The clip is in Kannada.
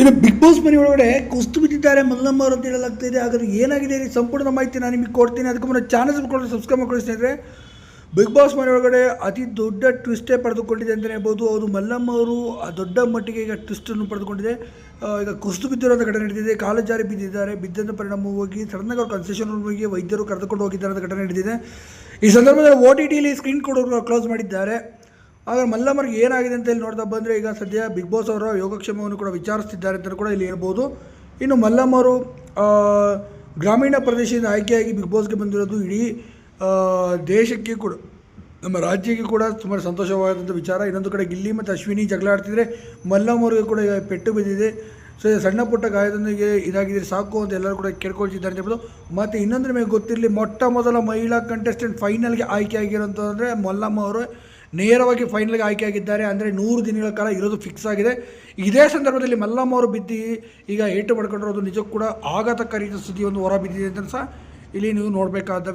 ಇನ್ನು ಬಿಗ್ ಬಾಸ್ ಮನೆ ಒಳಗಡೆ ಕುಸ್ತು ಬಿದ್ದಿದ್ದಾರೆ, ಮಲ್ಲಮ್ಮ ಅವರು ಅಂತ ಹೇಳಲಾಗ್ತಾ ಇದೆ. ಹಾಗಾದ್ರೆ ಏನಾಗಿದೆ ಸಂಪೂರ್ಣ ಮಾಹಿತಿ ನಾನು ನಿಮಗೆ ಕೊಡ್ತೀನಿ. ಅದಕ್ಕೆ ಮುನ್ನ ಚಾನಲ್ ಸಬ್ಸ್ಕ್ರೈಬ್ ಸಬ್ಸ್ಕ್ರೈಬ್ ಮಾಡ್ಕೊಳ್ಳಿ ಸ್ನೇಹಿತರೆ. ಬಿಗ್ ಬಾಸ್ ಮನೆ ಒಳಗಡೆ ಅತಿ ದೊಡ್ಡ ಟ್ವಿಸ್ಟೇ ಪಡೆದುಕೊಂಡಿದೆ ಅಂತಲೇ ಹೇಳ್ಬೋದು. ಅವರು ಮಲ್ಲಮ್ಮ ಅವರು ಆ ದೊಡ್ಡ ಮಟ್ಟಿಗೆ ಈಗ ಟ್ವಿಸ್ಟನ್ನು ಪಡೆದುಕೊಂಡಿದೆ. ಈಗ ಕುಸ್ತು ಬಿದ್ದಿರೋಂಥ ಘಟನೆ ನಡೆದಿದೆ. ಕಾಲು ಜಾರಿ ಬಿದ್ದಿದ್ದಾರೆ. ಬಿದ್ದಂಥ ಪರಿಣಾಮ ಹೋಗಿ ಸಡನ್ನಾಗಿ ಅವ್ರು ಕನ್ಸೆಷನ್ ಹೋಗಿ ವೈದ್ಯರು ಕರೆದುಕೊಂಡು ಹೋಗಿದ್ದಾರೆ ಅಂತ ಘಟನೆ ನಡೆದಿದೆ. ಈ ಸಂದರ್ಭದಲ್ಲಿ ಓ ಟಿ ಟಿಲಿ ಸ್ಕ್ರೀನ್ ಕೂಡ ಕ್ಲೋಸ್ ಮಾಡಿದ್ದಾರೆ. ಆದರೆ ಮಲ್ಲಮ್ಮರಿಗೆ ಏನಾಗಿದೆ ಅಂತ ಇಲ್ಲಿ ನೋಡ್ತಾ ಬಂದರೆ ಈಗ ಸದ್ಯ ಬಿಗ್ ಬಾಸ್ ಅವರ ಯೋಗಕ್ಷೇಮವನ್ನು ಕೂಡ ವಿಚಾರಿಸ್ತಿದ್ದಾರೆ ಅಂತ ಕೂಡ ಇಲ್ಲಿ ಹೇಳ್ಬೋದು. ಇನ್ನು ಮಲ್ಲಮ್ಮರು ಗ್ರಾಮೀಣ ಪ್ರದೇಶದಿಂದ ಆಯ್ಕೆಯಾಗಿ ಬಿಗ್ ಬಾಸ್ಗೆ ಬಂದಿರೋದು ಇಡೀ ದೇಶಕ್ಕೆ ಕೂಡ, ನಮ್ಮ ರಾಜ್ಯಕ್ಕೆ ಕೂಡ ಸುಮಾರು ಸಂತೋಷವಾದಂಥ ವಿಚಾರ. ಇನ್ನೊಂದು ಕಡೆ ಗಿಲ್ಲಿ ಮತ್ತು ಅಶ್ವಿನಿ ಜಗಳ ಆಡ್ತಿದ್ರೆ ಮಲ್ಲಮ್ಮವ್ರಿಗೆ ಕೂಡ ಪೆಟ್ಟು ಬಿದ್ದಿದೆ. ಸೊ ಸಣ್ಣ ಪುಟ್ಟ ಗಾಯದೊಂದಿಗೆ ಇದಾಗಿದ್ರೆ ಸಾಕು ಅಂತ ಎಲ್ಲರೂ ಕೂಡ ಕೇಳ್ಕೊಳ್ತಿದ್ದಾರೆ ಅಂತ ಹೇಳ್ಬೋದು. ಮತ್ತು ಇನ್ನೊಂದು ನಿಮಗೆ ಗೊತ್ತಿರಲಿ ಮೊಟ್ಟ ಮೊದಲ ಮಹಿಳಾ ಕಂಟೆಸ್ಟೆಂಟ್ ಫೈನಲ್ಗೆ ಆಯ್ಕೆ ಆಗಿರೋಂಥದ್ದು ಮಲ್ಲಮ್ಮ ಅವರು. ನೇರವಾಗಿ ಫೈನಲ್ಗೆ ಆಯ್ಕೆಯಾಗಿದ್ದಾರೆ ಅಂದರೆ ನೂರು ದಿನಗಳ ಕಾಲ ಇರೋದು ಫಿಕ್ಸ್ ಆಗಿದೆ. ಇದೇ ಸಂದರ್ಭದಲ್ಲಿ ಮಲ್ಲಮ್ಮ ಅವರು ಬಿದ್ದು ಈಗ ಏಟು ಪಡ್ಕೊಂಡಿರೋದು ನಿಜಕ್ಕೂ ಕೂಡ ಆಘಾತಕಾರಿ ಸ್ಥಿತಿ ಒಂದು ಹೊರ ಬಿದ್ದಿದೆ ಅಂತ ಸಹ ಇಲ್ಲಿ ನೀವು ನೋಡಬೇಕಾದ